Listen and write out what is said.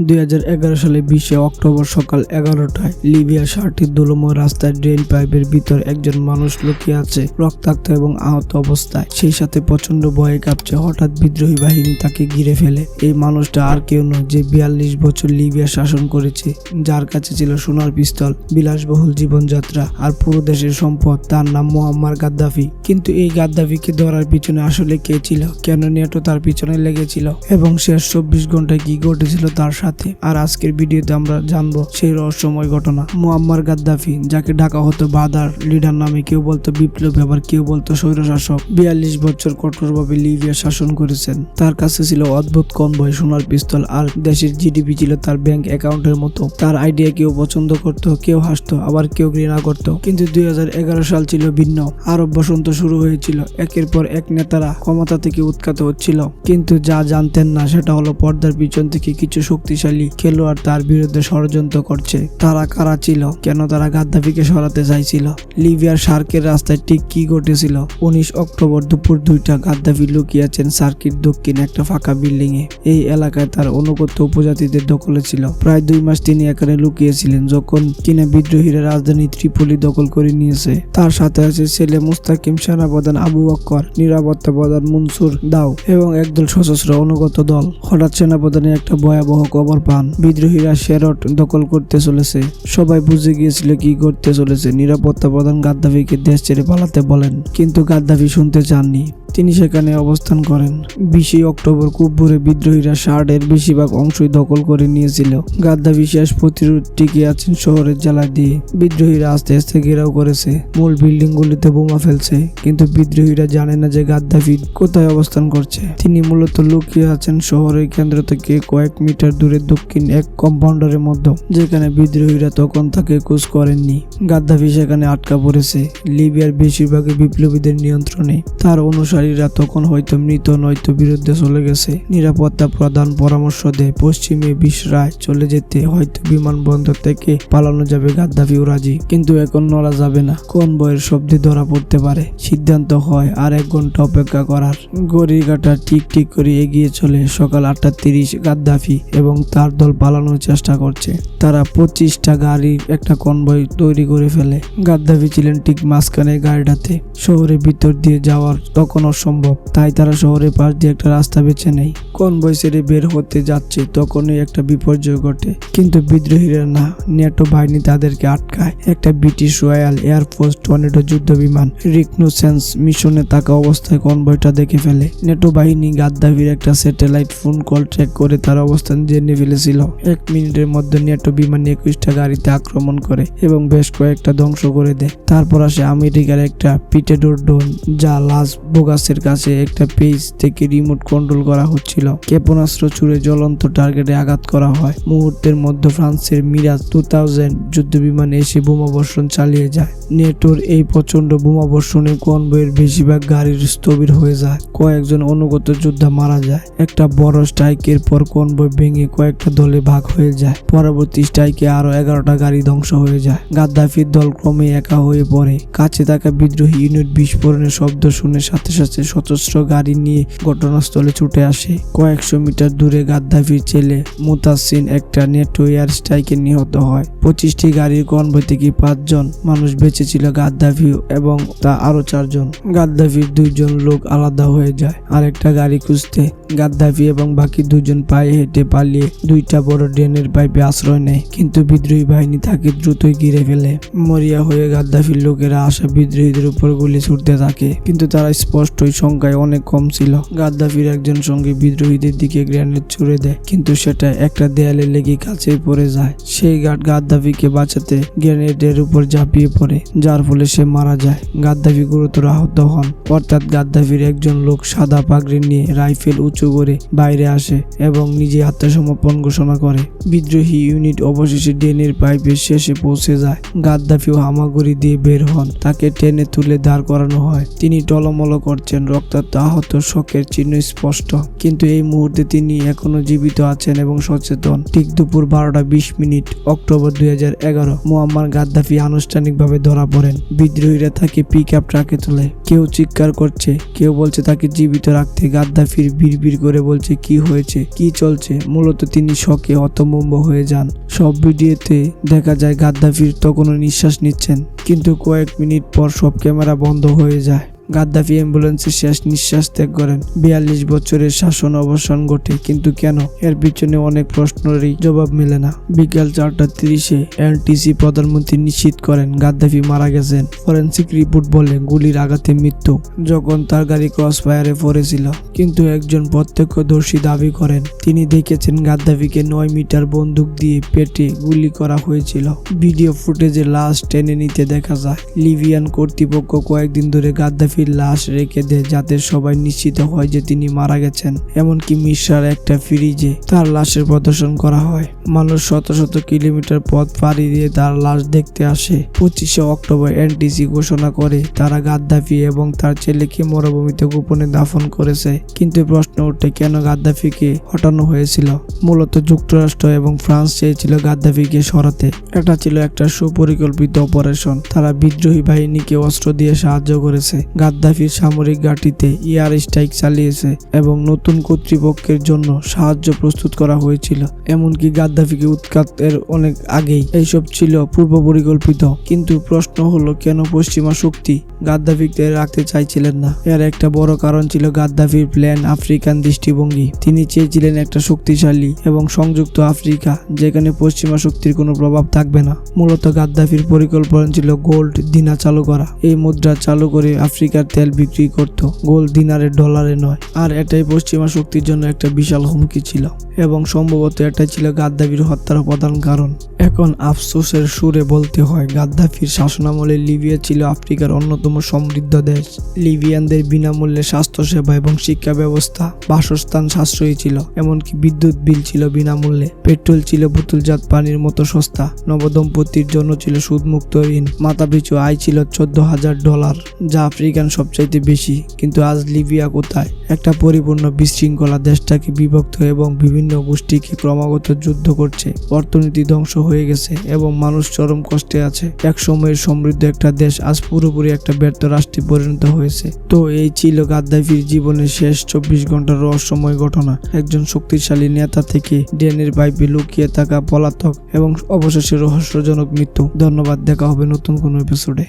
দুই হাজার এগারো সালে বিশে অক্টোবর সকাল এগারোটায় লিবিয়া শাহটির দুলময় রাস্তায় ড্রেন পাইপের ভিতর একজন মানুষ লুকিয়ে আছে রক্তাক্ত এবং আহত অবস্থায়। সেই সাথে প্রচণ্ড ভয়ে কাঁপছে। হঠাৎ বিদ্রোহী বাহিনী তাকে ঘিরে ফেলে। এই মানুষটা আর কেউ নয়, যে বিয়াল্লিশ বছর লিবিয়া শাসন করেছে, যার কাছে ছিল সোনার পিস্তল, বিলাসবহুল জীবনযাত্রা আর পুরো দেশের সম্পদ। তার নাম মোহাম্মদ গাদ্দাফি। কিন্তু এই গাদ্দাফিকে ধরার পিছনে আসলে কে ছিল? কেন নেটো তার পিছনে লেগেছিল? এবং শেষ চব্বিশ ঘন্টায় কি ঘটেছিল তার সাথে। আর আজকের ভিডিওতে আমরা জানব সেই রহস্যময় ঘটনা। মুয়াম্মার গাদ্দাফি, যাকে ঢাকা হতো বাদার লিডার নামে কেউ বলতো বিপ্লব আবার কেউ বলতো স্বৈরশাসক। বিয়াল্লিশ বছর কঠোরভাবে লিবিয়া শাসন করেছেন। তার কাছে ছিল অদ্ভুত কনভয়, সোনার পিস্তল আর দেশের জিডিপি ছিল তার ব্যাংক অ্যাকাউন্টের মতো। তার আইডিয়া কেউ পছন্দ করত, কেউ হাসতো, আবার কেউ ঘৃণা করত। কিন্তু দুই হাজার এগারো সাল ছিল ভিন্ন। আরব বসন্ত শুরু হয়েছিল, একের পর এক নেতারা ক্ষমতা থেকে উৎখাত হচ্ছিল। কিন্তু যা জানতেন না, সেটা হলো পর্দার পিছন থেকে কিছু শক্তিশালী খেলোয়াড় তার বিরুদ্ধে ষড়যন্ত্র করছে। তারা কারা ছিল? কেন তারা গাদ্দাফিকে সরাতে চাইছিল? লিবিয়ার সার্কের রাস্তায় ঠিক কি ঘটেছিল? উনিশ অক্টোবর দুপুর দুইটা গাদ্দাফি লুকিয়েছেন সার্কিট দক্ষিণ একটা ফাঁকা বিল্ডিং এ এই এলাকায় তার অনুগত উপজাতিদের দখলে ছিল। প্রায় দুই মাস তিনি এখানে লুকিয়েছিলেন যখন কিনা বিদ্রোহীরা রাজধানী ত্রিপলি দখল করে নিয়েছে। তার সাথে আছে ছেলে মুস্তাকিম সেনাপ্রধান আবু বক্কর, নিরাপত্তা প্রধান মনসুর দাও এবং একদল সশস্ত্র অনুগত দল। হঠাৎ সেনাপ্রধানের একটা ভয়াবহ খবর পান। বিদ্রোহীরা শেরট দখল করতে চলেছে। সবাই বুঝে গিয়েছিল কি করতে চলেছে। নিরাপত্তা প্রধান গাদ্দাফিকে দেশ ছেড়ে পালাতে বলেন, কিন্তু গাদ্দাফি শুনতে চাননি। তিনি সেখানে অবস্থান করেন। বিশে অক্টোবর খুব ভোরে বিদ্রোহীরা শার্টের বেশিরভাগ অংশই দখল করে নিয়েছিল। গাদ্দাফি শেষ প্রতিরোধ টিকে আছেন শহরের জ্বালা দিয়ে। বিদ্রোহীরা আস্তে আস্তে ঘেরাও করেছে। মূল বিল্ডিং গুলিতে বোমা ফেলছে। কিন্তু বিদ্রোহীরা জানে না যে গাদ্দাফি কোথায় অবস্থান করছে। তিনি মূলত লুকিয়ে আছেন শহরের কেন্দ্র থেকে কয়েক মিটার দূরে দক্ষিণ এক কম্পাউন্ডারের মধ্যে, যেখানে বিদ্রোহীরা তখন তাকে খোঁজ করেননি। গাদ্দাফি সেখানে আটকা পড়েছে। লিবিয়ার বেশিরভাগই বিপ্লবীদের নিয়ন্ত্রণে। তার অনুসারীরা তখন হয়তো মৃত, নয়তো বিরুদ্ধে চলে গেছে। নিরাপত্তা প্রধান পরামর্শ দেয়, পশ্চিমে বিশরায় চলে যেতে হয়তো বিমানবন্দর থেকে পালানো যাবে গাদ্দাফিও রাজি, কিন্তু এখন নড়া যাবে না। কোন বইয়ের শব্দে ধরা পড়তে পারে। সিদ্ধান্ত হয় আর এক ঘণ্টা অপেক্ষা করার। গড়ির কাটা ঠিক ঠিক করে এগিয়ে চলে সকাল আটটা তিরিশ গাদ্দাফি এবং তার দল পালানোর চেষ্টা করছে। তারা পঁচিশটা গাড়ির একটা কনভয় তৈরি করে ফেলে। গাদ্দাফি ছিলেন ঠিক মাঝখানে গাড়িটাতে। শহরের ভিতর দিয়ে যাওয়ার তখন অসম্ভব তাই তারা শহরের পাশ দিয়ে একটা রাস্তা বেছে নেয়। কনভয় ছেড়ে বের হতে যাচ্ছে, তখনই একটা বিপর্যয় ঘটে। কিন্তু বিদ্রোহীরা না, নেটো বাহিনী তাদেরকে আটকায়। একটা ব্রিটিশ রয়্যাল এয়ারফোর্স টর্নেডো যুদ্ধ বিমান, রিকনোসেন্স মিশনে থাকা অবস্থায় কনভয়টা দেখে ফেলে। নেটো বাহিনী গাদ্দাফির একটা স্যাটেলাইট ফোন কল ট্র্যাক করে তার অবস্থান জেনে ফেলেছিল। এক মিনিটের মধ্যে নেটো বিমান একুশটা গাড়িতে আক্রমণ করে এবং বেশ কয়েকটা ধ্বংস করে দেয়। তারপর আসে আমেরিকার একটা পিটেডোর ড্রোন, যা লাস বোগাসের কাছে একটা পেজ থেকে রিমোট কন্ট্রোল করা হচ্ছিল। ক্ষেপণাস্ত্র ছুড়ে জ্বলন্ত টার্গেটে আঘাত করা হয়। মুহূর্তের মধ্যে ফ্রান্সের মিরাজ টু থাউজেন্ড যুদ্ধ বিমান এসে বোমাবর্ষণ চালিয়ে যায়। নেটোর এই প্রচণ্ড বোমাবর্ষণে কনভয়ের বেশিরভাগ গাড়ির স্থবির হয়ে যায়। কয়েকজন অনুগত যোদ্ধা মারা যায়। একটা বড় স্ট্রাইকের পর কনভয় ভেঙে কয়েকটা দলে ভাগ হয়ে যায়। পরবর্তী স্ট্রাইকে আরও এগারোটা গাড়ি ধ্বংস হয়ে যায়। গাদ্দাফির দল ক্রমে একা হয়ে পড়ে। কাছে থাকা বিদ্রোহী ইউনিট বিস্ফোরণের শব্দ শুনে সাথে সাথে সশস্ত্র গাড়ি নিয়ে ঘটনাস্থলে ছুটে আসে। কয়েকশো মিটার দূরে গাদ্দাফির ছেলে মুতাসিন একটা নেটো এয়ার স্ট্রাইকে নিহত হয়। পঁচিশটি গাড়ির কনভয় থেকে পাঁচজন মানুষ বেঁচে ছিল গাদ্দাফি এবং তা আরও চারজন। গাদ্দাফির দুইজন লোক আলাদা হয়ে যায়। আরেকটা গাড়ি খুঁজতে গাদ্দাফি এবং বাকি দুজন পায়ে হেঁটে পালিয়ে দুইটা বড় ড্রেনের পাইপে আশ্রয় নেয়, কিন্তু বিদ্রোহী বাহিনী তাকে দ্রুতই ঘিরে ফেলে। মরিয়া হয়ে গাদ্দাফির লোকেরা আসা বিদ্রোহীদের উপর গুলি ছুটতে থাকে, কিন্তু তারা স্পষ্টই সংখ্যায় অনেক কম ছিল। গাদ্দাফির একজন সঙ্গে বিদ্রোহীদের দিকে গ্রেনেড ছুড়ে দেয়, কিন্তু সেটা একটা দেয়ালে লেগে কাছে পড়ে যায়। সেই গার্ড গাদ্দাফিকে বাঁচাতে গ্রেনেডের উপর ঝাঁপিয়ে পড়ে, যার ফলে সে মারা যায়। গাদ্দাফি গুরুতর আহত হন। অর্থাৎ গাদ্দাফির একজন লোক সাদা পাগড়ি নিয়ে রাইফেল উঁচু করে বাইরে আসে এবং নিজে আত্মসমর্পণ ঘোষণা করে। বিদ্রোহী ইউনিট অবশেষে ডেনের পাইপের শেষে পৌঁছে যায়। গাদ্দাফিও হামাগুড়ি দিয়ে বের হন। তাকে টেনে তুলে দাঁড় করানো হয়। তিনি টলমল করতে করছেন, রক্তাক্ত আহত শোকের চিহ্ন স্পষ্ট। কিন্তু এই মুহূর্তে তিনি এখনও জীবিত আছেন এবং সচেতন। ঠিক দুপুর বারোটা বিশ মিনিট, অক্টোবর দুই হাজার এগারো, মোয়াম্মার গাদ্দাফি আনুষ্ঠানিকভাবে ধরা পড়েন। বিদ্রোহীরা তাকে পিক আপ ট্রাকে তোলে। কেউ চিৎকার করছে, কেউ বলছে তাকে জীবিত রাখতে। গাদ্দাফির ভিড় করে বলছে, কি হয়েছে? কি চলছে? মূলত তিনি শকে হতমম্ব হয়ে যান। সব ভিডিওতে দেখা যায়, গাদ্দাফির তখনও নিঃশ্বাস নিচ্ছেন। কিন্তু কয়েক মিনিট পর সব ক্যামেরা বন্ধ হয়ে যায়। গাদ্দাফি অ্যাম্বুলেন্সে শেষ নিঃশ্বাস ত্যাগ করেন। বিয়াল্লিশ বছরের শাসন অবসান ঘটে, কিন্তু কেন? এর পিছনে অনেক প্রশ্নেরই জবাব মেলে না। বিকাল চারটা তিরিশে এনটিসি প্রধানমন্ত্রী নিশ্চিত করেন গাদ্দাফি মারা গেছেন। ফরেন্সিক রিপোর্ট বলে গুলির আঘাতে মৃত্যু, যখন তার গাড়ি ক্রস ফায়ারে পড়েছিল। কিন্তু একজন প্রত্যক্ষদর্শী দাবি করেন, তিনি দেখেছেন গাদ্দাফিকে নয় মিটার বন্দুক দিয়ে পেটে গুলি করা হয়েছিল। ভিডিও ফুটেজে লাশ টেনে নিতে দেখা যায়, লিবিয়ান কর্তৃপক্ষ কয়েকদিন ধরে গাদ্দাফির লাশ রেখে দেয় যাতে সবাই নিশ্চিত হয় যে তিনি মারা গেছেন। এমনকি মিশ্রার একটা ফ্রিজে তার লাশের প্রদর্শন করা হয়। মানুষ শত শত কিলোমিটার পথ পাড়ি দিয়ে তার লাশ দেখতে আসে। পঁচিশে অক্টোবর এনটিসি ঘোষণা করে, তারা গাদ্দাফি এবং তার ছেলেকে মরুভূমিতে গোপনে দাফন করেছে। কিন্তু প্রশ্ন ওঠে, কেন গাদ্দাফিকে হটানো হয়েছিল? মূলত যুক্তরাষ্ট্র এবং ফ্রান্স চেয়েছিল গাদ্দাফিকে সরাতে। এটা ছিল একটা সুপরিকল্পিত অপারেশন। তারা বিদ্রোহী বাহিনীকে অস্ত্র দিয়ে সাহায্য করেছে। গাদ্দাফির সামরিক ঘাঁটিতে এয়ার স্ট্রাইক চালিয়েছে এবং নতুন কর্তৃপক্ষের জন্য সাহায্য প্রস্তুত করা হয়েছিল। এমনকি গাদ্দাফিকে উৎখাতের অনেক আগেই এইসব ছিল পূর্ব পরিকল্পিত। কিন্তু প্রশ্ন হলো, কেন পশ্চিমা শক্তি গাদ্দাফিকে রাখতে চাইছিলেন না? এর একটা বড় কারণ ছিল গাদ্দাফির প্ল্যান আফ্রিকান দৃষ্টিভঙ্গি। তিনি চেয়েছিলেন একটা শক্তিশালী এবং সংযুক্ত আফ্রিকা, যেখানে পশ্চিমা শক্তির কোনো প্রভাব থাকবে না। মূলত গাদ্দাফির পরিকল্পনা ছিল গোল্ড দিনা চালু করা। এই মুদ্রা চালু করে আফ্রিকার তেল বিক্রি করত গোল্ড দিনারে ডলারে নয়। আর এটাই পশ্চিমা শক্তির জন্য একটা বিশাল হুমকি ছিল এবং সম্ভবত এটাই ছিল গাদ্দাফির হত্যার প্রধান কারণ। এখন আফসোসের সুরে বলতে হয়, গাদ্দাফির শাসনামলে লিবিয়া ছিল আফ্রিকার অন্যতম সমৃদ্ধ দেশ। লিবিয়ানদের বিনামূল্যে স্বাস্থ্যসেবা এবং শিক্ষা ব্যবস্থা, বাসস্থান সাশ্রয়ী ছিল, এমনকি বিদ্যুৎ বিল ছিল বিনামূল্যে। পেট্রোল ছিল বোতলজাত পানির মতো সস্তা, নবদম্পতির জন্য ছিল সুদমুক্ত ঋণ। মাথাপিছু আয় ছিল চোদ্দ হাজার ডলার, যা আফ্রিকান সবচাইতে বেশি, কিন্তু আজ লিবিয়া কোথায়? একটা পরিপূর্ণ বিশৃঙ্খলা দেশটাকে বিভক্ত এবং বিভিন্ন গোষ্ঠীকে ক্রমাগত যুদ্ধ করছে। অর্থনীতি ধ্বংস হয়ে গেছে এবং মানুষ চরম কষ্টে আছে। এক সময়ের সমৃদ্ধ একটা দেশ আজ পুরোপুরি একটা ব্যর্থ রাষ্ট্রে পরিণত হয়েছে। তো এই ছিল গাদ্দাফির জীবনের শেষ চব্বিশ ঘণ্টার রহস্যময় ঘটনা। একজন শক্তিশালী নেতা থেকে ড্রেনের পাইপে লুকিয়ে থাকা পলাতক এবং অবশেষে রহস্যজনক মৃত্যু। ধন্যবাদ, দেখা হবে নতুন কোনো এপিসোডে